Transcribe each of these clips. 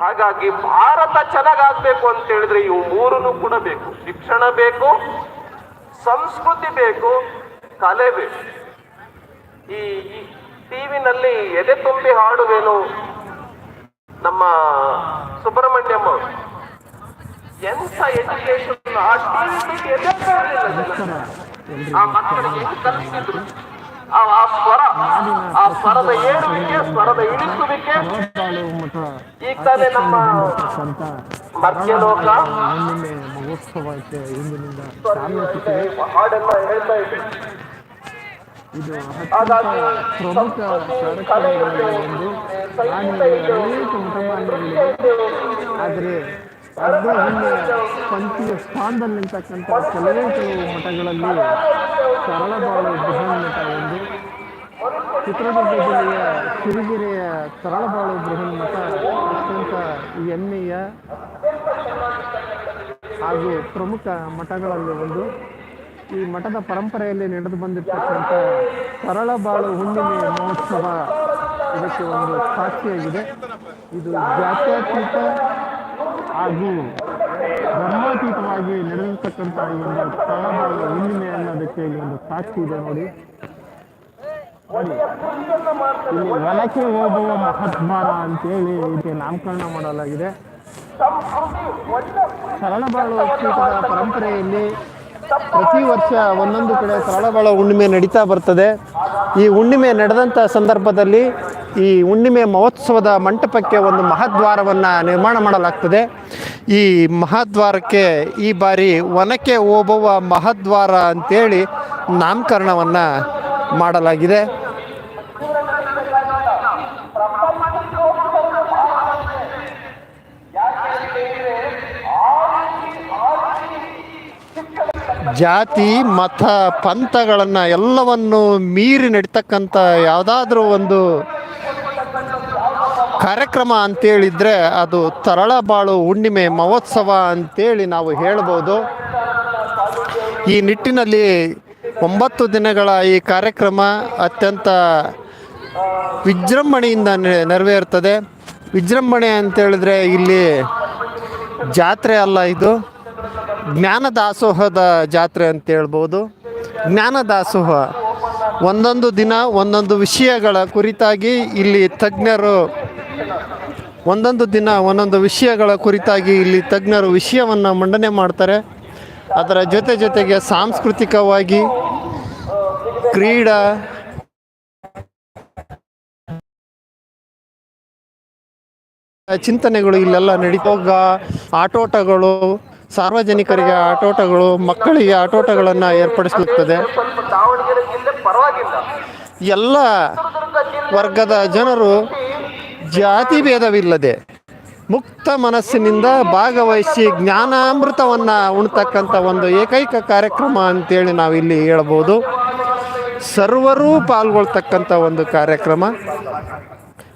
ಹಾಗಾಗಿ ಭಾರತ ಚೆನ್ನಾಗಾಗ್ಬೇಕು ಅಂತ ಹೇಳಿದ್ರೆ ಇವು ಮೂರನ್ನು ಕೂಡ ಬೇಕು. ಶಿಕ್ಷಣ ಬೇಕು, ಸಂಸ್ಕೃತಿ ಬೇಕು, ಕಲೆ ಬೇಕು. ಈ ಟಿವಿನಲ್ಲಿ ಎದೆ ತುಂಬಿ ಹಾಡುವೇನು ನಮ್ಮ ಸುಬ್ರಹ್ಮಣ್ಯಮ್ಮ ಅವರು? ಎಂತ ಎಜುಕೇಶನ್ ಆ ಟಿವಿ ಎದೆ ಆ ಮಕ್ಕಳಿಗೆ ಹೆಂಗ್ ಕಲಿಸ್ತಿದ್ರು ಆ ಸ್ವರ ಆ ಸ್ವರದ ಏಳುವಿಕೆ ಸ್ವರದ ಇಳಿಸುವಿಕೆ ಬಾಳು ಈಗ ತಾನೇ ನಮ್ಮ ಮರ್ತ್ಯಲೋಕ ಹಾಡೆಲ್ಲ ಹೇಳ್ತಾ ಇದ್ದೀವಿ ಇದು ಒಂದು ಆದರೆ ಪಂಕ್ತಿಯ ಸ್ಥಾನದಲ್ಲಿ ಕೆಲವೇ ಕೆಲವು ಮಠಗಳಲ್ಲಿ ಸರಳಬಾಳು ಬೃಹನ್ ಮಠ ಚಿತ್ರದುರ್ಗ ಜಿಲ್ಲೆಯ ಸಿರಿಗೆರೆಯ ತರಳಬಾಳು ಬೃಹನ್ಮಠ, ಅತ್ಯಂತ ಎಮ್ಮೆಯ ಹಾಗೂ ಪ್ರಮುಖ ಮಠಗಳಲ್ಲಿ ಒಂದು. ಈ ಮಠದ ಪರಂಪರೆಯಲ್ಲಿ ನಡೆದು ಬಂದಿರತಕ್ಕಂಥ ತರಳಬಾಳು ಹುಣ್ಣಿಮೆ ಮಹೋತ್ಸವ ಇದಕ್ಕೆ ಒಂದು ಸಾಕ್ಷಿಯಾಗಿದೆ. ಇದು ಜಾತ್ಯತೀತ ಹಾಗೂ ಧರ್ಮಾತೀತವಾಗಿ ನಡೆದಿರ್ತಕ್ಕಂಥ ಈ ಒಂದು ತರಳಬಾಳು ಹುಣ್ಣಿಮೆ ಅನ್ನೋದಕ್ಕೆ ಇಲ್ಲಿ ಒಂದು ಸಾಕ್ಷಿ ಇದೆ ನೋಡಿ. ನೋಡಿ ಇಲ್ಲಿ ಹೊಲಕ್ಕೆ ಹೋಗುವ ಮಹಾತ್ಮಾರ ಅಂತೇಳಿ ಇದಕ್ಕೆ ನಾಮಕರಣ ಮಾಡಲಾಗಿದೆ. ಸರಳಬಾಳು ಒಕ್ಕೂಟದ ಪರಂಪರೆಯಲ್ಲಿ ಪ್ರತಿ ವರ್ಷ ಒಂದೊಂದು ಕಡೆ ಸರಳಬಾಳು ಹುಣ್ಣಿಮೆ ನಡೀತಾ ಬರ್ತದೆ. ಈ ಹುಣ್ಣಿಮೆ ನಡೆದಂಥ ಸಂದರ್ಭದಲ್ಲಿ ಈ ಹುಣ್ಣಿಮೆ ಮಹೋತ್ಸವದ ಮಂಟಪಕ್ಕೆ ಒಂದು ಮಹಾದ್ವಾರವನ್ನು ನಿರ್ಮಾಣ ಮಾಡಲಾಗ್ತದೆ. ಈ ಮಹಾದ್ವಾರಕ್ಕೆ ಈ ಬಾರಿ ಒನಕೆ ಓಬವ್ವ ಮಹಾದ್ವಾರ ಅಂತೇಳಿ ನಾಮಕರಣವನ್ನು ಮಾಡಲಾಗಿದೆ. ಜಾತಿ, ಮತ, ಪಂಥಗಳನ್ನು ಎಲ್ಲವನ್ನು ಮೀರಿ ನಡೀತಕ್ಕಂಥ ಯಾವುದಾದ್ರೂ ಒಂದು ಕಾರ್ಯಕ್ರಮ ಅಂತೇಳಿದರೆ ಅದು ತರಳಬಾಳು ಹುಣ್ಣಿಮೆ ಮಹೋತ್ಸವ ಅಂತೇಳಿ ನಾವು ಹೇಳ್ಬೋದು. ಈ ನಿಟ್ಟಿನಲ್ಲಿ ಒಂಬತ್ತು ದಿನಗಳ ಈ ಕಾರ್ಯಕ್ರಮ ಅತ್ಯಂತ ವಿಜೃಂಭಣೆಯಿಂದ ನೆರವೇರ್ತದೆ. ವಿಜೃಂಭಣೆ ಅಂತೇಳಿದ್ರೆ ಇಲ್ಲಿ ಜಾತ್ರೆ ಅಲ್ಲ ಇದು. ಜ್ಞಾನ ದಾಸೋಹದ ಜಾತ್ರೆ ಅಂತ ಹೇಳ್ಬೋದು. ಜ್ಞಾನ ದಾಸೋಹ ಒಂದೊಂದು ದಿನ, ಒಂದೊಂದು ವಿಷಯಗಳ ಕುರಿತಾಗಿ ಇಲ್ಲಿ ತಜ್ಞರು ಒಂದೊಂದು ದಿನ, ಒಂದೊಂದು ವಿಷಯಗಳ ಕುರಿತಾಗಿ ಇಲ್ಲಿ ತಜ್ಞರು ವಿಷಯವನ್ನು ಮಂಡನೆ ಮಾಡ್ತಾರೆ. ಅದರ ಜೊತೆ ಜೊತೆಗೆ ಸಾಂಸ್ಕೃತಿಕವಾಗಿ ಕ್ರೀಡಾ ಚಿಂತನೆಗಳು ಇಲ್ಲೆಲ್ಲ ನಡೀತೋಗ ಆಟೋಟಗಳು, ಸಾರ್ವಜನಿಕರಿಗೆ ಆಟೋಟಗಳು, ಮಕ್ಕಳಿಗೆ ಆಟೋಟಗಳನ್ನು ಪರವಾಗಿಲ್ಲ ಎಲ್ಲ ವರ್ಗದ ಜನರು ಜಾತಿ ಭೇದವಿಲ್ಲದೆ ಮುಕ್ತ ಮನಸ್ಸಿನಿಂದ ಭಾಗವಹಿಸಿ ಜ್ಞಾನಾಮೃತವನ್ನು ಉಣ್ತಕ್ಕಂಥ ಒಂದು ಏಕೈಕ ಕಾರ್ಯಕ್ರಮ ಅಂತೇಳಿ ನಾವಿಲ್ಲಿ ಹೇಳ್ಬೋದು. ಸರ್ವರೂ ಪಾಲ್ಗೊಳ್ತಕ್ಕಂಥ ಒಂದು ಕಾರ್ಯಕ್ರಮ.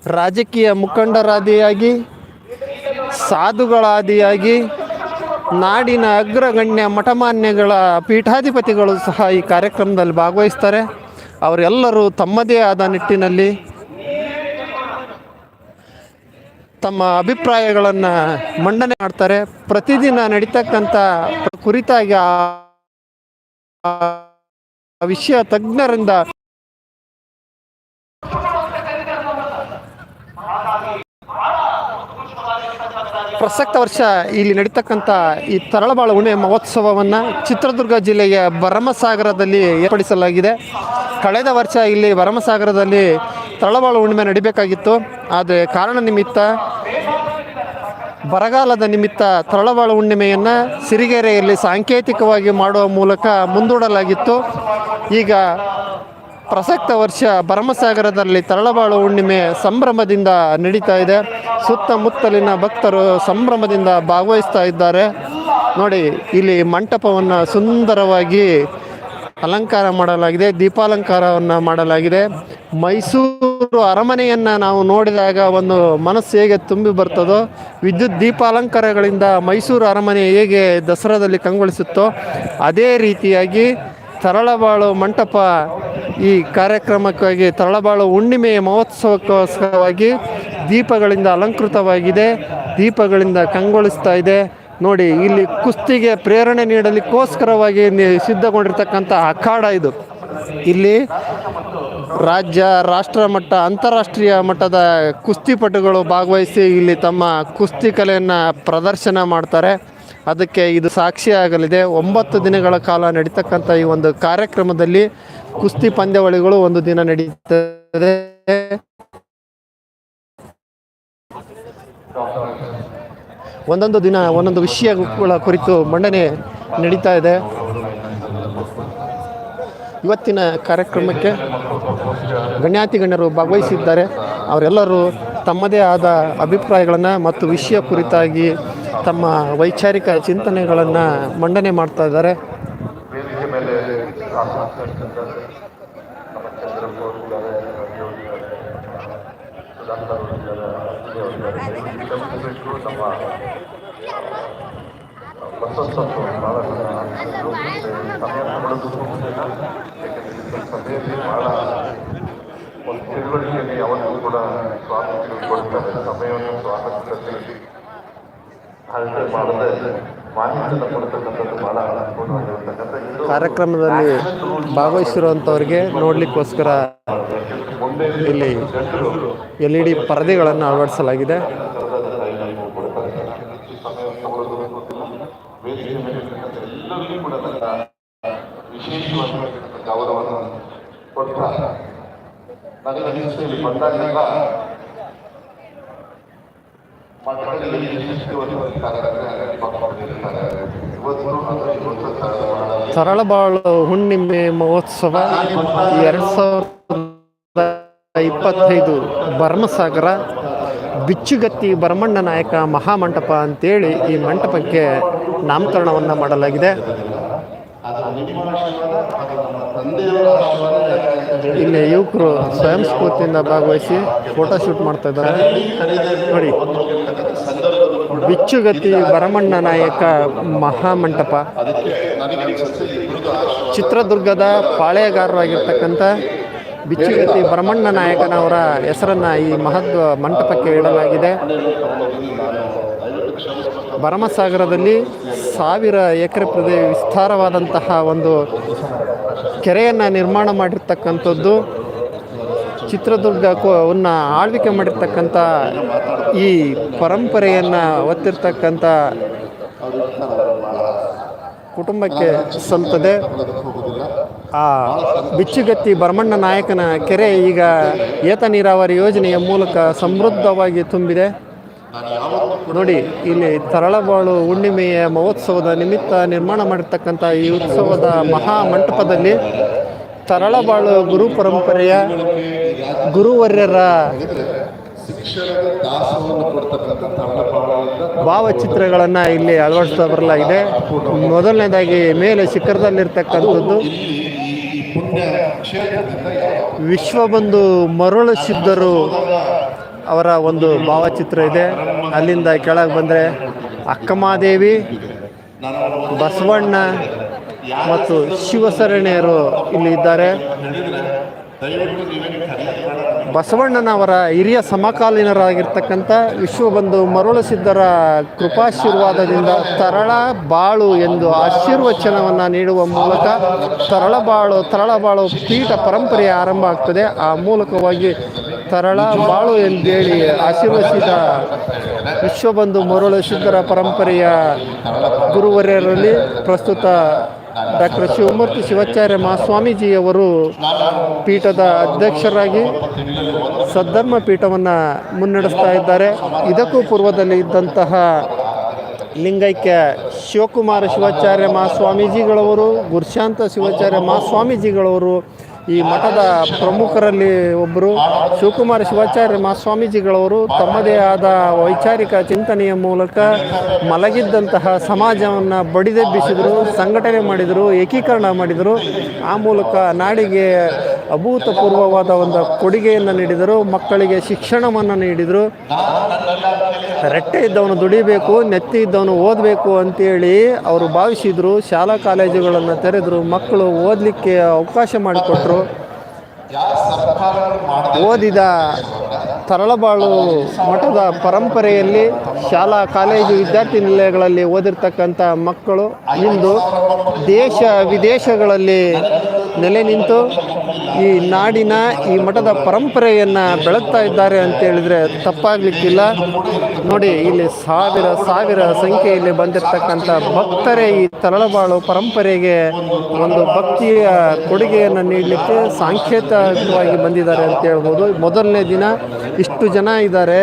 ರಾಜಕೀಯ ಮುಖಂಡರಾದಿಯಾಗಿ, ಸಾಧುಗಳಾದಿಯಾಗಿ, ನಾಡಿನ ಅಗ್ರಗಣ್ಯ ಮಠಮಾನ್ಯಗಳ ಪೀಠಾಧಿಪತಿಗಳು ಸಹ ಈ ಕಾರ್ಯಕ್ರಮದಲ್ಲಿ ಭಾಗವಹಿಸ್ತಾರೆ. ಅವರೆಲ್ಲರೂ ತಮ್ಮದೇ ಆದ ನಿಟ್ಟಿನಲ್ಲಿ ತಮ್ಮ ಅಭಿಪ್ರಾಯಗಳನ್ನು ಮಂಡನೆ ಮಾಡ್ತಾರೆ. ಪ್ರತಿದಿನ ನಡೀತಕ್ಕಂಥ ಕುರಿತಾಗಿ ಆ ವಿಷಯ ತಜ್ಞರಿಂದ ಪ್ರಸಕ್ತ ವರ್ಷ ಇಲ್ಲಿ ನಡೀತಕ್ಕಂಥ ಈ ತರಳಬಾಳ ಉಣೆ ಮಹೋತ್ಸವವನ್ನು ಚಿತ್ರದುರ್ಗ ಜಿಲ್ಲೆಯ ಭರಮಸಾಗರದಲ್ಲಿ ಏರ್ಪಡಿಸಲಾಗಿದೆ. ಕಳೆದ ವರ್ಷ ಇಲ್ಲಿ ಭರಮಸಾಗರದಲ್ಲಿ ತರಳಬಾಳು ಹುಣ್ಣಿಮೆ ನಡಿಬೇಕಾಗಿತ್ತು. ಆದರೆ ಕಾರಣ ನಿಮಿತ್ತ, ಬರಗಾಲದ ನಿಮಿತ್ತ ತರಳಬಾಳು ಹುಣ್ಣಿಮೆಯನ್ನು ಸಿರಿಗೆರೆಯಲ್ಲಿ ಸಾಂಕೇತಿಕವಾಗಿ ಮಾಡುವ ಮೂಲಕ ಮುಂದೂಡಲಾಗಿತ್ತು. ಈಗ ಪ್ರಸಕ್ತ ವರ್ಷ ಭರಮಸಾಗರದಲ್ಲಿ ತರಳಬಾಳು ಹುಣ್ಣಿಮೆ ಸಂಭ್ರಮದಿಂದ ನಡೀತಾ ಇದೆ. ಸುತ್ತಮುತ್ತಲಿನ ಭಕ್ತರು ಸಂಭ್ರಮದಿಂದ ಭಾಗವಹಿಸ್ತಾ ಇದ್ದಾರೆ. ನೋಡಿ, ಇಲ್ಲಿ ಮಂಟಪವನ್ನು ಸುಂದರವಾಗಿ ಅಲಂಕಾರ ಮಾಡಲಾಗಿದೆ, ದೀಪಾಲಂಕಾರವನ್ನು ಮಾಡಲಾಗಿದೆ. ಮೈಸೂರು ಅರಮನೆಯನ್ನು ನಾವು ನೋಡಿದಾಗ ಒಂದು ಮನಸ್ಸು ಹೇಗೆ ತುಂಬಿ ಬರ್ತದೋ, ವಿದ್ಯುತ್ ದೀಪಾಲಂಕಾರಗಳಿಂದ ಮೈಸೂರು ಅರಮನೆ ಹೇಗೆ ದಸರಾದಲ್ಲಿ ಕಂಗೊಳಿಸುತ್ತೋ, ಅದೇ ರೀತಿಯಾಗಿ ತರಳಬಾಳು ಮಂಟಪ ಈ ಕಾರ್ಯಕ್ರಮಕ್ಕಾಗಿ ತರಳಬಾಳು ಹುಣ್ಣಿಮೆಯ ಮಹೋತ್ಸವಕ್ಕೋಸ್ಕರವಾಗಿ ದೀಪಗಳಿಂದ ಅಲಂಕೃತವಾಗಿದೆ, ದೀಪಗಳಿಂದ ಕಂಗೊಳಿಸ್ತಾ ಇದೆ. ನೋಡಿ, ಇಲ್ಲಿ ಕುಸ್ತಿಗೆ ಪ್ರೇರಣೆ ನೀಡಲಿಕ್ಕೋಸ್ಕರವಾಗಿ ಸಿದ್ಧಗೊಂಡಿರ್ತಕ್ಕಂಥ ಅಖಾಡ ಇದು. ಇಲ್ಲಿ ರಾಜ್ಯ, ರಾಷ್ಟ್ರ ಮಟ್ಟ, ಅಂತಾರಾಷ್ಟ್ರೀಯ ಮಟ್ಟದ ಕುಸ್ತಿಪಟುಗಳು ಭಾಗವಹಿಸಿ ಇಲ್ಲಿ ತಮ್ಮ ಕುಸ್ತಿ ಕಲೆಯನ್ನು ಪ್ರದರ್ಶನ ಮಾಡ್ತಾರೆ. ಅದಕ್ಕೆ ಇದು ಸಾಕ್ಷಿಯಾಗಲಿದೆ ಒಂಬತ್ತು ದಿನಗಳ ಕಾಲ ನಡೀತಕ್ಕಂಥ ಈ ಒಂದು ಕಾರ್ಯಕ್ರಮದಲ್ಲಿ ಕುಸ್ತಿ ಪಂದ್ಯಾವಳಿಗಳು ಒಂದು ದಿನ ನಡೀತದೆ. ಒಂದೊಂದು ದಿನ, ಒಂದೊಂದು ವಿಷಯಗಳ ಕುರಿತು ಮಂಡನೆ ನಡೀತಾ ಇದೆ. ಇವತ್ತಿನ ಕಾರ್ಯಕ್ರಮಕ್ಕೆ ಗಣ್ಯಾತಿ ಗಣ್ಯರು ಭಾಗವಹಿಸಿದ್ದಾರೆ. ಅವರೆಲ್ಲರೂ ತಮ್ಮದೇ ಆದ ಅಭಿಪ್ರಾಯಗಳನ್ನು ಮತ್ತು ವಿಷಯ ಕುರಿತಾಗಿ ತಮ್ಮ ವೈಚಾರಿಕ ಚಿಂತನೆಗಳನ್ನು ಮಂಡನೆ ಮಾಡ್ತಾ ಇದ್ದಾರೆ. ಸಮಯ ಒಂದು ತಿಳುವಳಿಕೆಯಲ್ಲಿ ಯಾವತ್ತೂ ಕೂಡ ಸ್ವಾಗತ ತಿಳಿದುಕೊಳ್ತಾರೆ ಸಮಯವನ್ನು ಸ್ವಾತಂತ್ರ್ಯದಲ್ಲಿ ಅಳತೆ ಮಾಡದೆ ಮಾಹಿತಿಯನ್ನು ಕೊಡ್ತಕ್ಕಂಥದ್ದು ಭಾಳ ಅನುಕೂಲವಾಗಿರ್ತಕ್ಕಂಥ ಕಾರ್ಯಕ್ರಮದಲ್ಲಿ ಭಾಗವಹಿಸಿರುವಂಥವ್ರಿಗೆ ನೋಡಲಿಕ್ಕೋಸ್ಕರ ಇಲ್ಲಿ ಎಲ್ ಇ ಡಿ ಪರದೆಗಳನ್ನು ಅಳವಡಿಸಲಾಗಿದೆ ಸಮಯ ತಗೊಳ್ಳೋದು ಗೊತ್ತಿಲ್ಲ ವೇದಿಕೆ ಮೇಲೆ ಇರ್ತಕ್ಕಂಥ ಎಲ್ಲರಿಗೂ ಕೂಡ ನನ್ನ ವಿಶೇಷವಾಗಿರ್ತಕ್ಕಂಥ ಗೌರವವನ್ನು ಕೊಟ್ಟ ನನಗೆ ಅನಿಸ್ತೇನೆ ಬಂದಾಗೆಲ್ಲ ಮಠದಲ್ಲಿ ಯಶಸ್ವಿಯಾಗಿ ಕಾರ್ಯಕ್ರಮ ಮಕ್ಕಳಿರ್ತಾರೆ ಇವತ್ತು ಅದು ತರಳಬಾಳು ಹುಣ್ಣಿಮೆ ಮಹೋತ್ಸವ ಎರಡು ಸಾವಿರದ ಇಪ್ಪತ್ತೈದು ಭರ್ಮಸಾಗರ ಬಿಚ್ಚುಗತ್ತಿ ಭರಮಣ್ಣ ನಾಯಕ ಮಹಾಮಂಟಪ ಅಂತೇಳಿ ಈ ಮಂಟಪಕ್ಕೆ ನಾಮಕರಣವನ್ನು ಮಾಡಲಾಗಿದೆ. ಇಲ್ಲಿ ಯುವಕರು ಸ್ವಯಂ ಸ್ಫೂರ್ತಿಯಿಂದ ಭಾಗವಹಿಸಿ ಫೋಟೋ ಶೂಟ್ ಮಾಡ್ತಾ ಇದ್ದಾರೆ ನೋಡಿ. ಬಿಚ್ಚುಗತಿ ಭರಮಣ್ಣ ನಾಯಕ ಮಹಾಮಂಟಪ. ಚಿತ್ರದುರ್ಗದ ಪಾಳೆಯಗಾರರಾಗಿರ್ತಕ್ಕಂಥ ಬಿಚ್ಚುಗತ್ತಿ ಬ್ರಹ್ಮಣ್ಣ ನಾಯಕನವರ ಹೆಸರನ್ನು ಈ ಮಹತ್ವ ಮಂಟಪಕ್ಕೆ ಇಡಲಾಗಿದೆ. ಭರಮಸಾಗರದಲ್ಲಿ ಸಾವಿರ ಎಕರೆ ಪ್ರದೇಶ ವಿಸ್ತಾರವಾದಂತಹ ಒಂದು ಕೆರೆಯನ್ನು ನಿರ್ಮಾಣ ಮಾಡಿರ್ತಕ್ಕಂಥದ್ದು ಚಿತ್ರದುರ್ಗ ಅವನ್ನ ಆಳ್ವಿಕೆ ಮಾಡಿರ್ತಕ್ಕಂಥ ಈ ಪರಂಪರೆಯನ್ನು ಒತ್ತಿರ್ತಕ್ಕಂಥ ಕುಟುಂಬಕ್ಕೆ ಸಲ್ತದೆ ಆ ಬಿಚ್ಚುಗತ್ತಿ ಭರಮಣ್ಣ ನಾಯಕನ ಕೆರೆ ಈಗ ಏತ ನೀರಾವರಿ ಯೋಜನೆಯ ಮೂಲಕ ಸಮೃದ್ಧವಾಗಿ ತುಂಬಿದೆ. ನೋಡಿ, ಇಲ್ಲಿ ತರಳಬಾಳು ಹುಣ್ಣಿಮೆಯ ಮಹೋತ್ಸವದ ನಿಮಿತ್ತ ನಿರ್ಮಾಣ ಮಾಡಿರ್ತಕ್ಕಂಥ ಈ ಉತ್ಸವದ ಮಹಾ ಮಂಟಪದಲ್ಲಿ ತರಳಬಾಳು ಗುರು ಪರಂಪರೆಯ ಗುರುವರ್ಯರ ಭಾವಚಿತ್ರಗಳನ್ನು ಇಲ್ಲಿ ಅಳವಡಿಸ್ತಾ ಬರಲಾಗಿದೆ. ಮೊದಲನೇದಾಗಿ ಮೇಲೆ ಶಿಖರದಲ್ಲಿರ್ತಕ್ಕಂಥದ್ದು ವಿಶ್ವಬಂಧು ಮರುಳ ಸಿದ್ಧರು ಅವರ ಒಂದು ಭಾವಚಿತ್ರ ಇದೆ. ಅಲ್ಲಿಂದ ಕೆಳಗೆ ಬಂದರೆ ಅಕ್ಕಮಾದೇವಿ ಬಸವಣ್ಣ ಮತ್ತು ಶಿವಸರಣೆಯರು ಇಲ್ಲಿ ಇದ್ದಾರೆ. ಬಸವಣ್ಣನವರ ಹಿರಿಯ ಸಮಕಾಲೀನರಾಗಿರ್ತಕ್ಕಂಥ ವಿಶ್ವಬಂಧು ಮರುಳ ಸಿದ್ಧರ ಕೃಪಾಶೀರ್ವಾದದಿಂದ ತರಳ ಬಾಳು ಎಂದು ಆಶೀರ್ವಚನವನ್ನು ನೀಡುವ ಮೂಲಕ ತರಳ ಬಾಳು ತರಳ ಬಾಳು ಪೀಠ ಪರಂಪರೆ ಆರಂಭ ಆಗ್ತದೆ. ಆ ಮೂಲಕವಾಗಿ ತರಳ ಬಾಳು ಎಂದೇಳಿ ಆಶೀರ್ವಚಿತ ವಿಶ್ವಬಂಧು ಮರುಳ ಸಿದ್ಧರ ಪರಂಪರೆಯ ಗುರುವರ್ಯರಲ್ಲಿ ಪ್ರಸ್ತುತ ಡಾಕ್ಟರ್ ಶಿವಮೂರ್ತಿ ಶಿವಾಚಾರ್ಯ ಮಹಾಸ್ವಾಮೀಜಿಯವರು ಪೀಠದ ಅಧ್ಯಕ್ಷರಾಗಿ ಸದ್ಧರ್ಮ ಪೀಠವನ್ನು ಮುನ್ನಡೆಸ್ತಾ ಇದ್ದಾರೆ. ಇದಕ್ಕೂ ಪೂರ್ವದಲ್ಲಿ ಇದ್ದಂತಹ ಲಿಂಗೈಕ್ಯ ಶಿವಕುಮಾರ ಶಿವಾಚಾರ್ಯ ಮಹಾಸ್ವಾಮೀಜಿಗಳವರು, ಗುರುಶಾಂತ ಶಿವಾಚಾರ್ಯ ಮಹಾಸ್ವಾಮೀಜಿಗಳವರು ಈ ಮಠದ ಪ್ರಮುಖರಲ್ಲಿ ಒಬ್ಬರು ಶಿವಕುಮಾರ ಶಿವಾಚಾರ್ಯ ಮಹಾಸ್ವಾಮೀಜಿಗಳವರು ತಮ್ಮದೇ ಆದ ವೈಚಾರಿಕ ಚಿಂತನೆಯ ಮೂಲಕ ಮಲಗಿದ್ದಂತಹ ಸಮಾಜವನ್ನು ಬಡಿದೆಬ್ಬಿಸಿದರು, ಸಂಘಟನೆ ಮಾಡಿದರು, ಏಕೀಕರಣ ಮಾಡಿದರು. ಆ ಮೂಲಕ ನಾಡಿಗೆ ಅಭೂತಪೂರ್ವವಾದ ಒಂದು ಕೊಡುಗೆಯನ್ನು ನೀಡಿದರು, ಮಕ್ಕಳಿಗೆ ಶಿಕ್ಷಣವನ್ನು ನೀಡಿದರು. ರೆಟ್ಟೆ ಇದ್ದವನು ದುಡಿಬೇಕು ನೆತ್ತಿ ಇದ್ದವನು ಓದಬೇಕು ಅಂತೇಳಿ ಅವರು ಭಾವಿಸಿದರು. ಶಾಲಾ ಕಾಲೇಜುಗಳನ್ನು ತೆರೆದರು ಮಕ್ಕಳು ಓದಲಿಕ್ಕೆ ಅವಕಾಶ ಮಾಡಿಕೊಟ್ರು. ಓದಿದ ತರಳಬಾಳು ಮಠದ ಪರಂಪರೆಯಲ್ಲಿ ಶಾಲಾ, ಕಾಲೇಜು ವಿದ್ಯಾರ್ಥಿ ನಿಲಯಗಳಲ್ಲಿ ಓದಿರ್ತಕ್ಕಂಥ ಮಕ್ಕಳು ಇಂದು ದೇಶ, ವಿದೇಶಗಳಲ್ಲಿ ನೆಲೆ ನಿಂತು ಈ ನಾಡಿನ, ಈ ಮಠದ ಪರಂಪರೆಯನ್ನು ಬೆಳಗ್ತಾ ಇದ್ದಾರೆ ಅಂತ ಹೇಳಿದ್ರೆ ತಪ್ಪಾಗಲಿಕ್ಕಿಲ್ಲ. ನೋಡಿ, ಇಲ್ಲಿ ಸಾವಿರ ಸಾವಿರ ಸಂಖ್ಯೆಯಲ್ಲಿ ಬಂದಿರತಕ್ಕಂಥ ಭಕ್ತರೇ ಈ ತರಳಬಾಳು ಪರಂಪರೆಗೆ ಒಂದು ಭಕ್ತಿಯ ಕೊಡುಗೆಯನ್ನು ನೀಡಲಿಕ್ಕೆ ಸಾಂಕೇತಿಕವಾಗಿ ಬಂದಿದ್ದಾರೆ ಅಂತ ಹೇಳ್ಬೋದು. ಮೊದಲನೇ ದಿನ ಇಷ್ಟು ಜನ ಇದ್ದಾರೆ.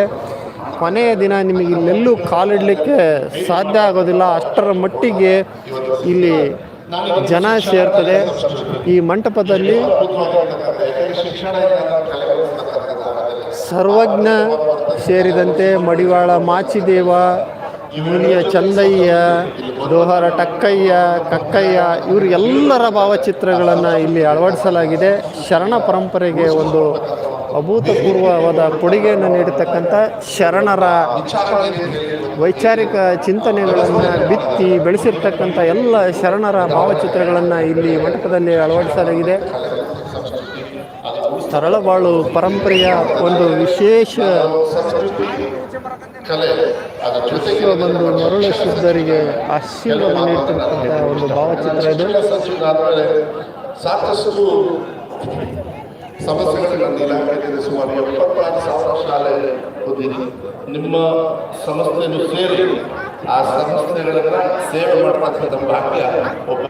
ಕೊನೆಯ ದಿನ ನಿಮಗೆ ಇಲ್ಲೆಲ್ಲೂ ಕಾಲಿಡಲಿಕ್ಕೆ ಸಾಧ್ಯ ಆಗೋದಿಲ್ಲ. ಅಷ್ಟರ ಮಟ್ಟಿಗೆ ಇಲ್ಲಿ ಜನ ಸೇರ್ತದೆ. ಈ ಮಂಟಪದಲ್ಲಿ ಸರ್ವಜ್ಞ ಸೇರಿದಂತೆ ಮಡಿವಾಳ ಮಾಚಿದೇವ, ಮುನಿಯ ಚಂದಯ್ಯ, ದೋಹರ ಟಕ್ಕಯ್ಯ, ಕಕ್ಕಯ್ಯ ಇವರು ಎಲ್ಲರ ಭಾವಚಿತ್ರಗಳನ್ನು ಇಲ್ಲಿ ಅಳವಡಿಸಲಾಗಿದೆ. ಶರಣ ಪರಂಪರೆಗೆ ಒಂದು ಅಭೂತಪೂರ್ವವಾದ ಕೊಡುಗೆಯನ್ನು ನೀಡತಕ್ಕಂಥ ಶರಣರ ವೈಚಾರಿಕ ಚಿಂತನೆಗಳನ್ನು ಬಿತ್ತಿ ಬೆಳೆಸಿರ್ತಕ್ಕಂಥ ಎಲ್ಲ ಶರಣರ ಭಾವಚಿತ್ರಗಳನ್ನು ಇಲ್ಲಿ ಮಂಟಪದಲ್ಲಿ ಅಳವಡಿಸಲಾಗಿದೆ. ತರಳಬಾಳು ಪರಂಪರೆಯ ಒಂದು ವಿಶೇಷ ಬಂದು ಮರಳು ಶುದ್ಧರಿಗೆ ಆಶೀರ್ವಾದ ನೀಡ್ತಿರ್ತಕ್ಕಂಥ ಒಂದು ಭಾವಚಿತ್ರ ಇದು. ಆದ್ಮೇಲೆ ಸಾಕಷ್ಟು ಸಮಸ್ಯೆಗಳು ನನ್ನ ಇಲಾಖೆಯಲ್ಲಿ ಸುಮಾರು ಎಪ್ಪತ್ತಾರು ಸಾವಿರ ಶಾಲೆ ಹೊಂದಿದೆ. ನಿಮ್ಮ ಸಂಸ್ಥೆಯನ್ನು ಸೇರಿ ಆ ಸಂಸ್ಥೆಗಳನ್ನ ಸೇವೆ ಮಾಡತಕ್ಕಂಥ ಭಾಗ್ಯ ಒಬ್ಬ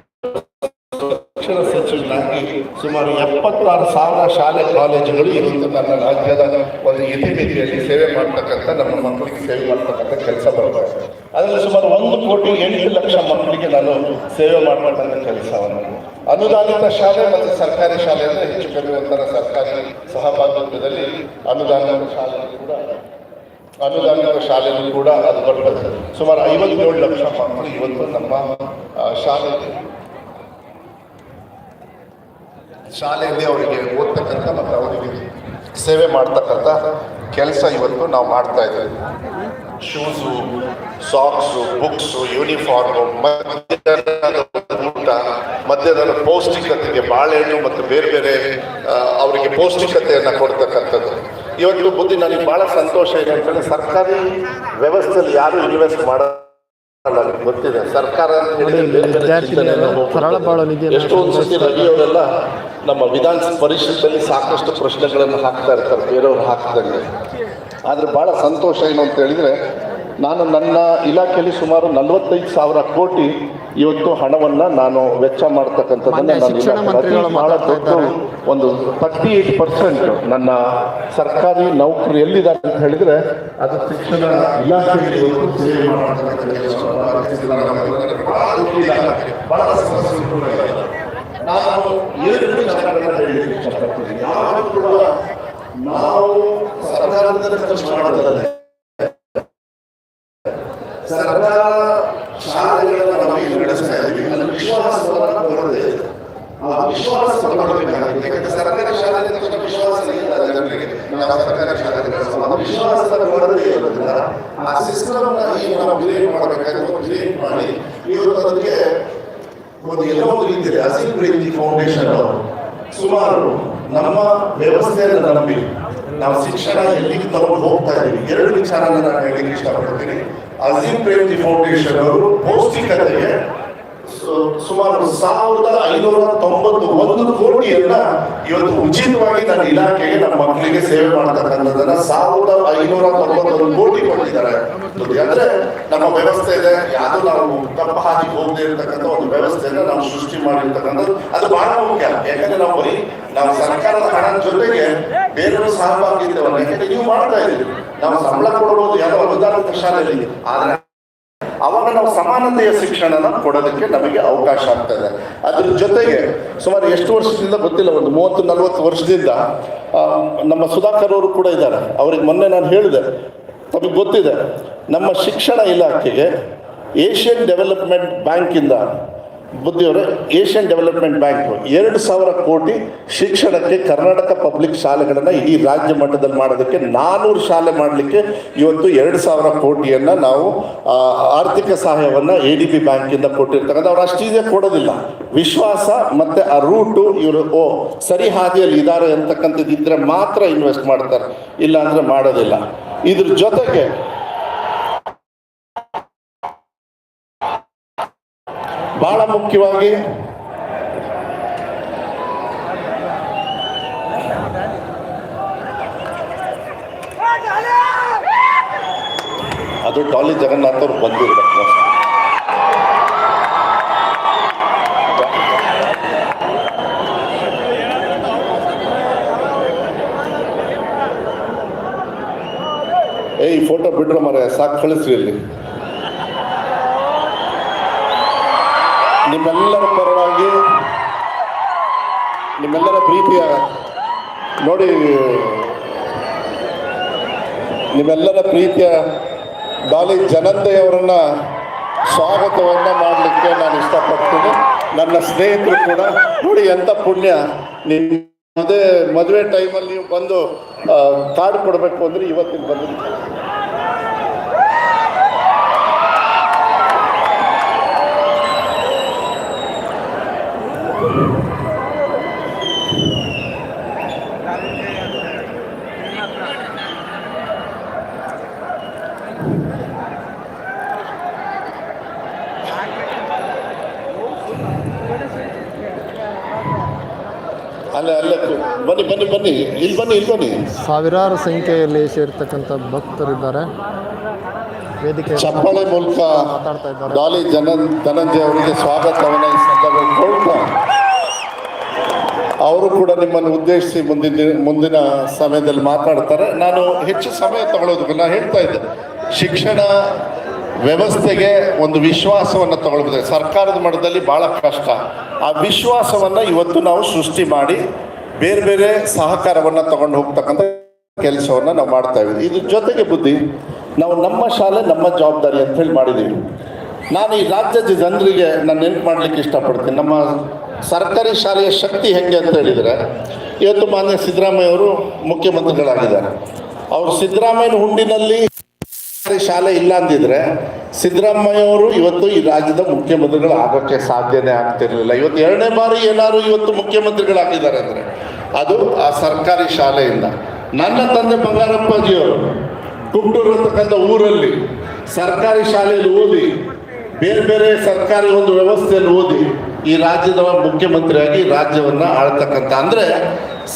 ಶಿಕ್ಷಣ ಸಚಿವನಾಗಿ ಸುಮಾರು ಎಪ್ಪತ್ತಾರು ಸಾವಿರ ಶಾಲೆ ಕಾಲೇಜುಗಳು ಇವತ್ತು ನನ್ನ ರಾಜ್ಯದ ಒಂದು ಇತಿಮಿತಿಯಲ್ಲಿ ಸೇವೆ ಮಾಡ್ತಕ್ಕಂಥ ನಮ್ಮ ಮಕ್ಕಳಿಗೆ ಸೇವೆ ಮಾಡ್ತಕ್ಕಂಥ ಕೆಲಸ ಬರ್ತಾರೆ ಅದರಲ್ಲಿ ಸುಮಾರು ಒಂದು ಕೋಟಿ ಎಂಟು ಲಕ್ಷ ಮಕ್ಕಳಿಗೆ ನಾನು ಸೇವೆ ಮಾಡ್ತಕ್ಕಂಥ ಕೆಲಸವನ್ನು. ಅನುದಾನಿತ ಶಾಲೆ ಮತ್ತು ಸರ್ಕಾರಿ ಶಾಲೆ ಅಂದರೆ ಹೆಚ್ಚು ಕಡಿಮೆ ಒಂಥರ ಸರ್ಕಾರಿ ಸಹಭಾಗಿತ್ವದಲ್ಲಿ ಅನುದಾನಿತ ಶಾಲೆ ಕೂಡ ಅನುದಾನಿತ ಶಾಲೆಯಲ್ಲಿ ಕೂಡ ಅದು ಬರ್ತದೆ. ಸುಮಾರು ಐವತ್ತೇಳು ಲಕ್ಷ ಮಕ್ಕಳು ಇವತ್ತು ನಮ್ಮ ಶಾಲೆ ಶಾಲೆಯಲ್ಲಿ. ಅವರಿಗೆ ಓದ್ತಕ್ಕಂಥ ಮತ್ತು ಅವರಿಗೆ. ಸೇವೆ ಮಾಡ್ತಕ್ಕಂಥ ಕೆಲಸ ಇವತ್ತು ನಾವು ಮಾಡ್ತಾ ಇದ್ದೀವಿ ಶೂಸು ಸಾಕ್ಸು ಬುಕ್ಸು ಯೂನಿಫಾರ್ಮು ಊಟ ಮಧ್ಯಾಹ್ನದ ಪೌಷ್ಟಿಕತೆಗೆ ಬಾಳೆಹಣ್ಣು ಮತ್ತು ಬೇರೆ ಬೇರೆ ಅವರಿಗೆ ಪೌಷ್ಟಿಕತೆಯನ್ನು ಕೊಡ್ತಕ್ಕಂಥದ್ದು. ಇವತ್ತು ಬುದ್ಧಿ ನನಗೆ ಭಾಳ ಸಂತೋಷ ಇದೆ ಅಂತಂದರೆ ಸರ್ಕಾರಿ ವ್ಯವಸ್ಥೆಯಲ್ಲಿ ಯಾರು ಇನ್ವೆಸ್ಟ್ ಮಾಡ ಗೊತ್ತಿದೆ. ಸರ್ಕಾರ ಎಷ್ಟೊಂದು ಸತಿ ರವಿಯವರೆಲ್ಲ ನಮ್ಮ ವಿಧಾನ ಪರಿಷತ್ತಲ್ಲಿ ಸಾಕಷ್ಟು ಪ್ರಶ್ನೆಗಳನ್ನು ಹಾಕ್ತಾ ಇರ್ತಾರೆ ಬೇರೆಯವರು ಹಾಕಿದಂಗೆ. ಆದರೆ ಭಾಳ ಸಂತೋಷ ಏನು ಅಂತ ಹೇಳಿದರೆ ನಾನು ನನ್ನ ಇಲಾಖೆಯಲ್ಲಿ ಸುಮಾರು ನಲವತ್ತೈದು ಸಾವಿರ ಕೋಟಿ ಇವತ್ತು ಹಣವನ್ನು ನಾನು ವೆಚ್ಚ ಮಾಡ್ತಕ್ಕಂಥದ್ದನ್ನು ಇಲಾಖೆ- ಮಾತಾಡ್ತಾ ದೊಡ್ಡ ಒಂದು ತರ್ಟಿ ಏಟ್ ಪರ್ಸೆಂಟ್ ನನ್ನ ಸರ್ಕಾರಿ ನೌಕರಿ ಎಲ್ಲಿದ್ದಾರೆ ಅಂತ ಹೇಳಿದರೆ ಅದು ಶಿಕ್ಷಣ ಇಲಾಖೆಯಲ್ಲಿ ಇಷ್ಟಪಡ್ತೀನಿ ಯಾವಾಗ ಕೂಡ ನಾವು ಸರ್ಕಾರದ ಖರ್ಚು ಮಾಡೋದಲ್ಲದೆ ಸರ್ಕಾರ ಶಾಲೆಗಳನ್ನು ನಮಗೆ ನಡೆಸ್ತಾ ಇದ್ದೀವಿ ವಿಶ್ವಾಸವನ್ನು ಆ ವಿಶ್ವಾಸ ಕೊಡಬೇಕಾಗುತ್ತೆ ಯಾಕಂದ್ರೆ ಸರ್ಕಾರಿ ಶಾಲೆ ವಿಶ್ವಾಸ ಇಲ್ಲ ಜನರಿಗೆ. ನಾವು ಸರ್ಕಾರಿ ಶಾಲೆಗೆ ಕಳಿಸ್ತೀವಿ. ಆ ವಿಶ್ವಾಸ ಕೊಡದೇ ಇರೋದ್ರಿಂದ ಆ ಸಿಸ್ಟಮ್ ಈಗ ನಾವು ಕ್ರಿಯೇಟ್ ಮಾಡಬೇಕಾದ್ರೆ ಕ್ರಿಯೇಟ್ ಮಾಡಿ ಇವತ್ತು ಅದಕ್ಕೆ ಒಂದು ಎಲ್ಲೋ ರೀತಿಯಲ್ಲಿ ಅಸಿಲ್ ಪ್ರೀತಿ ಫೌಂಡೇಶನ್ ಅವರು ಸುಮಾರು ನಮ್ಮ ವ್ಯವಸ್ಥೆಯನ್ನು ನಂಬಿ. ನಾವು ಶಿಕ್ಷಣ ಎಲ್ಲಿಗೆ ತಗೊಂಡು ಹೋಗ್ತಾ ಇದ್ದೀವಿ ಎರಡು ವಿಚಾರನ ನಾನು ಹೇಳಲಿಕ್ಕೆ ಇಷ್ಟಪಡ್ತೀನಿ. ಪ್ರೇಮಿ ಫೌಂಡೇಶನ್ ಅವರು ಪೌಷ್ಟಿಕತೆಗೆ ಸುಮಾರು ಸಾವಿರದ ಐನೂರ ತೊಂಬತ್ತು ಒಂದು ಕೋಟಿಯನ್ನ ಇವತ್ತು ಉಚಿತವಾಗಿ ನನ್ನ ಇಲಾಖೆಗೆ ನಮ್ಮ ಮಕ್ಕಳಿಗೆ ಸೇವೆ ಮಾಡತಕ್ಕಂಥದ್ದನ್ನ ಸಾವಿರದ ಐನೂರ ತೊಂಬತ್ತೊಂದು ಕೋಟಿ ಕೊಟ್ಟಿದ್ದಾರೆ. ಅಂದ್ರೆ ನಮ್ಮ ವ್ಯವಸ್ಥೆ ಇದೆ. ಯಾವುದು ನಾವು ತಪ್ಪ ಹಾಕಿ ಹೋಗದೆ ಇರತಕ್ಕಂಥ ಒಂದು ವ್ಯವಸ್ಥೆಯನ್ನ ನಾವು ಸೃಷ್ಟಿ ಮಾಡಿರ್ತಕ್ಕಂಥದ್ದು. ಅದು ಬಹಳ ಮುಖ್ಯ. ಯಾಕಂದ್ರೆ ನಾವು ಬರೀ ನಾವು ಸರ್ಕಾರದ ಹಣ ಜೊತೆಗೆ ಬೇರೆಯವರು ಸಹಭಾಗಿತ್ವವನ್ನು, ಯಾಕಂದ್ರೆ ನೀವು ಮಾಡ್ತಾ ಇದ್ದೀವಿ ನಾವು ಸಂಬಳ ಕೊಡಬಹುದು ಯಾರೋ ಉದಾಹರಣೆ ಶಾಲೆಯಲ್ಲಿ. ಆದ್ರೆ ಅವಾಗ ನಾವು ಸಮಾನತೆಯ ಶಿಕ್ಷಣನ ಕೊಡೋದಕ್ಕೆ ನಮಗೆ ಅವಕಾಶ ಆಗ್ತದೆ. ಅದ್ರ ಜೊತೆಗೆ ಸುಮಾರು ಎಷ್ಟು ವರ್ಷದಿಂದ ಗೊತ್ತಿಲ್ಲ, ಒಂದು ಮೂವತ್ತು, ನಲವತ್ತು ವರ್ಷದಿಂದ ನಮ್ಮ ಸುಧಾಕರ್ ಅವರು ಕೂಡ ಇದ್ದಾರೆ. ಅವ್ರಿಗೆ ಮೊನ್ನೆ ನಾನು ಹೇಳಿದೆ, ನಮಗೆ ಗೊತ್ತಿದೆ, ನಮ್ಮ ಶಿಕ್ಷಣ ಇಲಾಖೆಗೆ ಏಷ್ಯನ್ ಡೆವಲಪ್ಮೆಂಟ್ ಬ್ಯಾಂಕಿಂದ ಬುದ್ಧಿಯವರೇ ಏಷ್ಯನ್ ಡೆವಲಪ್ಮೆಂಟ್ ಬ್ಯಾಂಕ್ ಎರಡು ಸಾವಿರ ಕೋಟಿ ಶಿಕ್ಷಣಕ್ಕೆ ಕರ್ನಾಟಕ ಪಬ್ಲಿಕ್ ಶಾಲೆಗಳನ್ನು ಇಡೀ ರಾಜ್ಯ ಮಟ್ಟದಲ್ಲಿ ಮಾಡೋದಕ್ಕೆ ನಾನ್ನೂರು ಶಾಲೆ ಮಾಡಲಿಕ್ಕೆ ಇವತ್ತು ಎರಡು ಸಾವಿರ ಕೋಟಿಯನ್ನು ನಾವು ಆರ್ಥಿಕ ಸಹಾಯವನ್ನು ಎ ಡಿ ಬಿ ಬ್ಯಾಂಕಿಂದ ಕೊಟ್ಟಿರ್ತಕ್ಕಂಥ ಅವ್ರು ಅಷ್ಟು ಈಸಿಯಾಗಿ ಕೊಡೋದಿಲ್ಲ. ವಿಶ್ವಾಸ ಮತ್ತು ಆ ರೂಟು ಇವರು, ಓ, ಸರಿ ಹಾದಿಯಲ್ಲಿ ಇದ್ದಾರೆ ಅಂತಕ್ಕಂಥದ್ದು ಇದ್ದರೆ ಮಾತ್ರ ಇನ್ವೆಸ್ಟ್ ಮಾಡ್ತಾರೆ. ಇಲ್ಲಾಂದರೆ ಮಾಡೋದಿಲ್ಲ. ಇದ್ರ ಜೊತೆಗೆ ಬಹಳ ಮುಖ್ಯವಾಗಿ ಅದು ಟಾಲಿ ಜಗನ್ನಾಥ್ ಅವ್ರು ಬಂದಿರ್ಬೇಕು ಈ ಫೋಟೋ ಬಿಡ್ರ ಮರ ಸಾಕು ಕಳಿಸ್ರಿ ಇಲ್ಲಿ ನಿಮ್ಮೆಲ್ಲರ ಪರವಾಗಿ ನಿಮ್ಮೆಲ್ಲರ ಪ್ರೀತಿಯ ನೋಡಿ, ನಿಮ್ಮೆಲ್ಲರ ಪ್ರೀತಿಯ ಡಾಲಿ ಜನಂದೆಯವರನ್ನ ಸ್ವಾಗತವನ್ನು ಮಾಡಲಿಕ್ಕೆ ನಾನು ಇಷ್ಟಪಡ್ತೀನಿ. ನನ್ನ ಸ್ನೇಹಿತರು ಕೂಡ ನೋಡಿ ಎಂಥ ಪುಣ್ಯ. ನಿಮ್ಮ ಮದುವೆ ಮದುವೆ ಟೈಮಲ್ಲಿ ನೀವು ಬಂದು ಕಾರ್ಡ್ ಕೊಡಬೇಕು ಅಂದರೆ ಇವತ್ತಿನ ಬಂದಿದ್ದೀವಿ ಅಲ್ಲೇ ಅಲ್ಲ ಬನ್ನಿ ಬನ್ನಿ ಬನ್ನಿ. ಇಲ್ಲಿ ಬನ್ನಿ ಇಲ್ಲಿ ಬನ್ನಿ. ಸಾವಿರಾರು ಸಂಖ್ಯೆಯಲ್ಲಿ ಸೇರ್ತಕ್ಕಂಥ ಭಕ್ತರಿದ್ದಾರೆ. ವೇದಿಕೆ ಚಪ್ಪಾಳೆ ಮೂಲಕ ಮಾತಾಡ್ತಾ ಇದ್ದಾರೆ. ಡಾಲಿ ಜನ ಧನಂಜಯ ಅವರಿಗೆ ಸ್ವಾಗತವನ್ನು ಈ ಸಂದರ್ಭದಲ್ಲಿ ಅವರು ಕೂಡ ನಿಮ್ಮನ್ನು ಉದ್ದೇಶಿಸಿ ಮುಂದಿನ ಮುಂದಿನ ಸಮಯದಲ್ಲಿ ಮಾತಾಡ್ತಾರೆ. ನಾನು ಹೆಚ್ಚು ಸಮಯ ತಗೊಳ್ಳೋದಕ್ಕೆ ನಾನು ಹೇಳ್ತಾ ಇದ್ದೆ ಶಿಕ್ಷಣ ವ್ಯವಸ್ಥೆಗೆ ಒಂದು ವಿಶ್ವಾಸವನ್ನು ತಗೊಳ್ಬೇಕು. ಸರ್ಕಾರದ ಮಟ್ಟದಲ್ಲಿ ಭಾಳ ಕಷ್ಟ. ಆ ವಿಶ್ವಾಸವನ್ನು ಇವತ್ತು ನಾವು ಸೃಷ್ಟಿ ಮಾಡಿ ಬೇರೆ ಬೇರೆ ಸಹಕಾರವನ್ನು ತಗೊಂಡು ಹೋಗ್ತಕ್ಕಂಥ ಕೆಲಸವನ್ನು ನಾವು ಮಾಡ್ತಾ ಇದ್ದೀವಿ. ಇದ್ರ ಜೊತೆಗೆ ಬುದ್ಧಿ, ನಾವು ನಮ್ಮ ಶಾಲೆ ನಮ್ಮ ಜವಾಬ್ದಾರಿ ಅಂತ ಹೇಳಿ ಮಾಡಿದ್ದೀವಿ. ನಾನು ಈ ರಾಜ್ಯದ ಜನರಿಗೆ ನಾನು ನೆನ್ಪು ಮಾಡಲಿಕ್ಕೆ ಇಷ್ಟಪಡ್ತೀನಿ. ನಮ್ಮ ಸರ್ಕಾರಿ ಶಾಲೆಯ ಶಕ್ತಿ ಹೆಂಗೆ ಅಂತ ಹೇಳಿದರೆ, ಇವತ್ತು ಮಾನ್ಯ ಸಿದ್ದರಾಮಯ್ಯ ಅವರು ಮುಖ್ಯಮಂತ್ರಿಗಳಾಗಿದ್ದಾರೆ. ಅವರು ಸಿದ್ದರಾಮಯ್ಯನ ಹುಂಡಿನಲ್ಲಿ ಶಾಲೆ ಇಲ್ಲ ಅಂದಿದ್ರೆ ಸಿದ್ದರಾಮಯ್ಯವರು ಇವತ್ತು ಈ ರಾಜ್ಯದ ಮುಖ್ಯಮಂತ್ರಿಗಳು ಆಗೋಕ್ಕೆ ಸಾಧ್ಯನೇ ಆಗ್ತಿರಲಿಲ್ಲ. ಇವತ್ತು ಎರಡನೇ ಬಾರಿ ಏನಾದ್ರು ಇವತ್ತು ಮುಖ್ಯಮಂತ್ರಿಗಳಾಗಿದ್ದಾರೆ ಅಂದರೆ ಅದು ಆ ಸರ್ಕಾರಿ ಶಾಲೆಯಿಂದ. ನನ್ನ ತಂದೆ ಬಂಗಾರಪ್ಪಾಜಿಯವರು ಕುಂಟೂರು ಅಂತಕ್ಕಂಥ ಊರಲ್ಲಿ ಸರ್ಕಾರಿ ಶಾಲೆಯಲ್ಲಿ ಓದಿ, ಬೇರೆ ಬೇರೆ ಸರ್ಕಾರಿ ಒಂದು ವ್ಯವಸ್ಥೆಯಲ್ಲಿ ಓದಿ ಈ ರಾಜ್ಯದ ಮುಖ್ಯಮಂತ್ರಿಯಾಗಿ ರಾಜ್ಯವನ್ನ ಆಳ್ತಕ್ಕಂಥ. ಅಂದ್ರೆ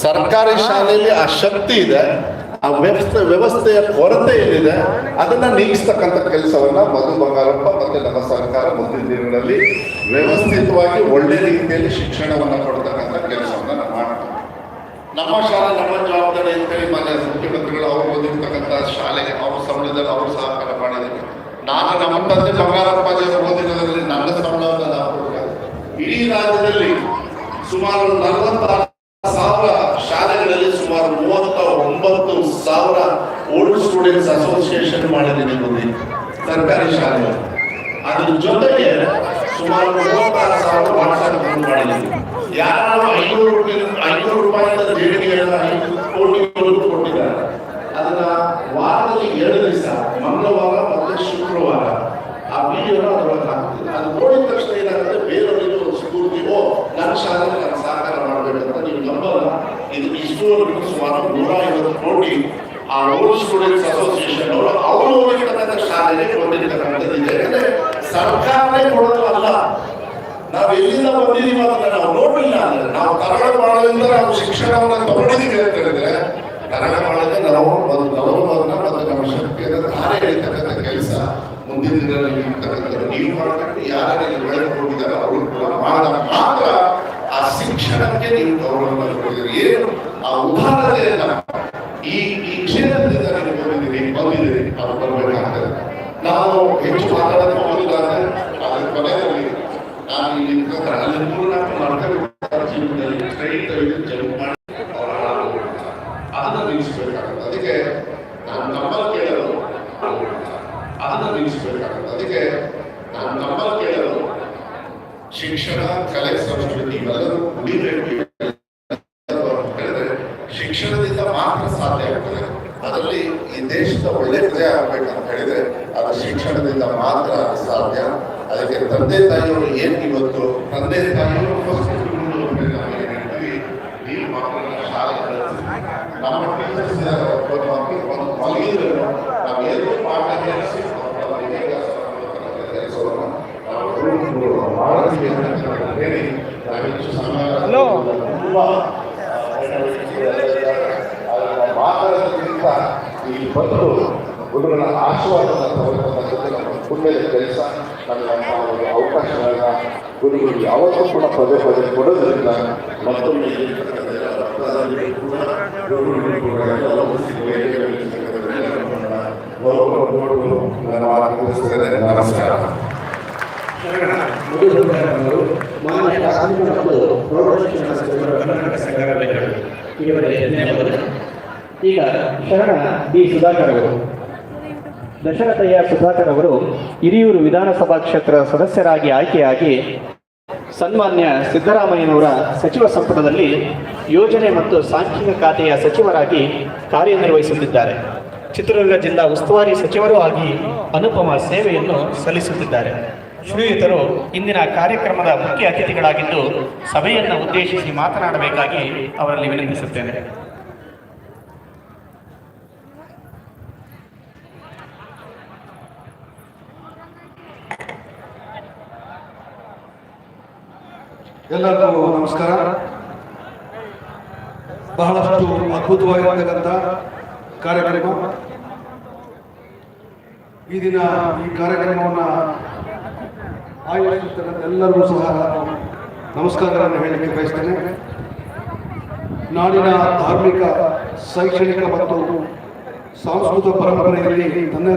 ಸರ್ಕಾರಿ ಶಾಲೆಯಲ್ಲಿ ಆ ಶಕ್ತಿ ಇದೆ ಆ ವ್ಯವಸ್ಥೆ, ವ್ಯವಸ್ಥೆಯ ಕೊರತೆ ಏನಿದೆ, ಅದನ್ನ ನೀಗಿಸ್ತಕ್ಕಂಥ ಕೆಲಸವನ್ನ ಮಧು ಬಂಗಾರಪ್ಪ ಮತ್ತೆ ನಮ್ಮ ಸರ್ಕಾರ ಮುಂದಿನ ದಿನಗಳಲ್ಲಿ ವ್ಯವಸ್ಥಿತವಾಗಿ ಒಳ್ಳೆ ರೀತಿಯಲ್ಲಿ ಶಿಕ್ಷಣವನ್ನು ಕೊಡ್ತಕ್ಕಂಥ ಕೆಲಸವನ್ನ ನಾವು ಮಾಡ್ತೀವಿ ನಮ್ಮ ಶಾಲೆ, ನಮ್ಮ ಜವಾಬ್ದಾರಿ ಅಂತೇಳಿ ಮಾನ್ಯ ಮುಖ್ಯಮಂತ್ರಿಗಳು ಅವರು ಓದಿರ್ತಕ್ಕಂಥ ಶಾಲೆಗೆ ಅವರು ಸಂಬಳದಲ್ಲಿ ಅವರು ಸಹಕಾರ ಮಾಡಿದ್ದಾರೆ ನಾನು ನಮ್ಮ ತಂದೆ ಬಂಗಾರಪ್ಪ ಓದಿರೋದ್ರಲ್ಲಿ ನನ್ನ ಸಂಬಳವನ್ನು ನಾವು. ಇಡೀ ರಾಜ್ಯದಲ್ಲಿ ಸುಮಾರು ನಲವತ್ತಾರು ಸಾವಿರ ಶಾಲೆಗಳಲ್ಲಿ ಸುಮಾರು ಮೂವತ್ತ ಒಂಬತ್ತು ಸಾವಿರ ಓಲ್ಡ್ ಸ್ಟೂಡೆಂಟ್ಸ್ ಅಸೋಸಿಯೇಷನ್ ಮಾಡಿದ್ದೀನಿ ಮುಂದೆ ಸರ್ಕಾರಿ ಶಾಲೆ ಅದ್ರ ಜೊತೆಗೆ ಸುಮಾರು ಮೂವತ್ತಾರು ಸಾವಿರ ವಾಟ್ಸಾಪ್ ಗ್ರೂಪ್ ಮಾಡಿದ್ದೀನಿ. ಯಾರು ನೀವು ಮಾಡಬೇಕು ಯಾರು ಒಳಗೆ ಅವರು ಕೂಡ ಮಾತ್ರ ಆ ಶಿಕ್ಷಣಕ್ಕೆ ನೀವು ಗೌರವವನ್ನು ಕೊಡಿದ್ದೀರಿ ಏನು? ಆ ಉದಾಹರಣೆಯನ್ನ ಈ ಈ ಕ್ಷೇತ್ರದಿಂದ ನೀವು ಬಂದಿದ್ದೀರಿ ಬಂದಿದ್ದೀರಿ ಅದು ಬರಬೇಕಾಗ್ತದೆ. ನಾವು ಹೆಚ್ಚು ಮಾತಾಡೋದು ಮೊದಲು ಕೊನೆಯಲ್ಲಿ ನಾನು ಇಲ್ಲಿ ಅಲ್ಲಿ ಪೂರ್ಣ ದೇಶದ ಒಳ್ಳೆ ಪ್ರಜೆ ಅಂತ ಹೇಳಿದ್ರೆ, ಅದು ಶಿಕ್ಷಣದಿಂದ ಮಾತ್ರ ಸಾಧ್ಯ. ಅದಕ್ಕೆ ತಂದೆ ತಾಯಿಯವರು ಏನು ಇವತ್ತು ತಂದೆ ತಾಯಿಯವರು first ಗುರುಗಳು ಅಂತ ನಾವು ಏನ್ ಹೇಳ್ತೀವಿ, ನೀವು ಮಕ್ಕಳನ್ನ ಶಾಲೆಗೆ ಕಳಿಸಿ. ನಮ್ಮ ಟೀಚರ್ಸ್ ಒಬ್ಬ ಮಕ್ಕಳು ಒಂದು ಮಲಗಿದ್ರು ನಾವು ಏನೋ ಪಾಠ ಹೇಳಿಸಿ ಅವರ ವಿದ್ಯಾಭ್ಯಾಸವನ್ನು ಕಲಿಸೋಣ. ನಾವು ಗುರುಗಳು ಮಾಡ್ತೀವಿ ಅಂತ ಹೇಳಿ ನಾವು ಹೆಚ್ಚು ಸಮಯ ತುಂಬಾ ಮಾತಾಡೋದ್ರಿಂದ ಈ ಬಂದು ಗುರುಗಳ ಆಶೀರ್ವಾದನ ತಗೊಳ್ಳುವಂಥ ಜೊತೆ ನಮ್ಮ ಪುಣ್ಯದ ಕೆಲಸ ನಮ್ಮ ಒಂದು ಗುರುಗಳು ಯಾವತ್ತೂ ಕೂಡ ಪದೇ ಪದೇ ಕೊಡೋದ್ರಿಂದ ಮತ್ತೊಮ್ಮೆ. ನಮಸ್ಕಾರ ಮಾನ್ಯ ಕರ್ನಾಟಕ ಸರ್ಕಾರ ಬೆಂಗಳೂರು ಇವರಿಗೆ ಈಗ ಶರಣ ಬಿ ಸುಧಾಕರ್ ಅವರು ದಶರಥಯ್ಯ ಸುಧಾಕರ್ ಅವರು ಹಿರಿಯೂರು ವಿಧಾನಸಭಾ ಕ್ಷೇತ್ರದ ಸದಸ್ಯರಾಗಿ ಆಯ್ಕೆಯಾಗಿ ಸನ್ಮಾನ್ಯ ಸಿದ್ದರಾಮಯ್ಯನವರ ಸಚಿವ ಸಂಪುಟದಲ್ಲಿ ಯೋಜನೆ ಮತ್ತು ಸಾಂಖ್ಯಿಕ ಖಾತೆಯ ಸಚಿವರಾಗಿ ಕಾರ್ಯನಿರ್ವಹಿಸುತ್ತಿದ್ದಾರೆ. ಚಿತ್ರದುರ್ಗ ಜಿಲ್ಲಾ ಉಸ್ತುವಾರಿ ಸಚಿವರೂ ಆಗಿ ಅನುಪಮ ಸೇವೆಯನ್ನು ಸಲ್ಲಿಸುತ್ತಿದ್ದಾರೆ. ಶ್ರೀಯುತರು ಇಂದಿನ ಕಾರ್ಯಕ್ರಮದ ಮುಖ್ಯ ಅತಿಥಿಗಳಾಗಿದ್ದು ಸಭೆಯನ್ನು ಉದ್ದೇಶಿಸಿ ಮಾತನಾಡಬೇಕಾಗಿ ಅವರಲ್ಲಿ ವಿನಂತಿಸುತ್ತೇನೆ. ಎಲ್ಲರಿಗೂ ನಮಸ್ಕಾರ. ಬಹಳಷ್ಟು ಅದ್ಭುತವಾಗಿರ್ತಕ್ಕಂಥ ಕಾರ್ಯಕ್ರಮ. ಈ ದಿನ ಈ ಕಾರ್ಯಕ್ರಮವನ್ನು ಆಯೋಜಿಸಿರ್ತಕ್ಕಂಥ ಎಲ್ಲರಿಗೂ ಸಹ ನಮಸ್ಕಾರಗಳನ್ನು ಹೇಳಲಿಕ್ಕೆ ಬಯಸ್ತೇನೆ. ನಾಡಿನ ಧಾರ್ಮಿಕ, ಶೈಕ್ಷಣಿಕ ಮತ್ತು ಸಾಂಸ್ಕೃತಿಕ ಪರಂಪರೆಯಲ್ಲಿ ತನ್ನ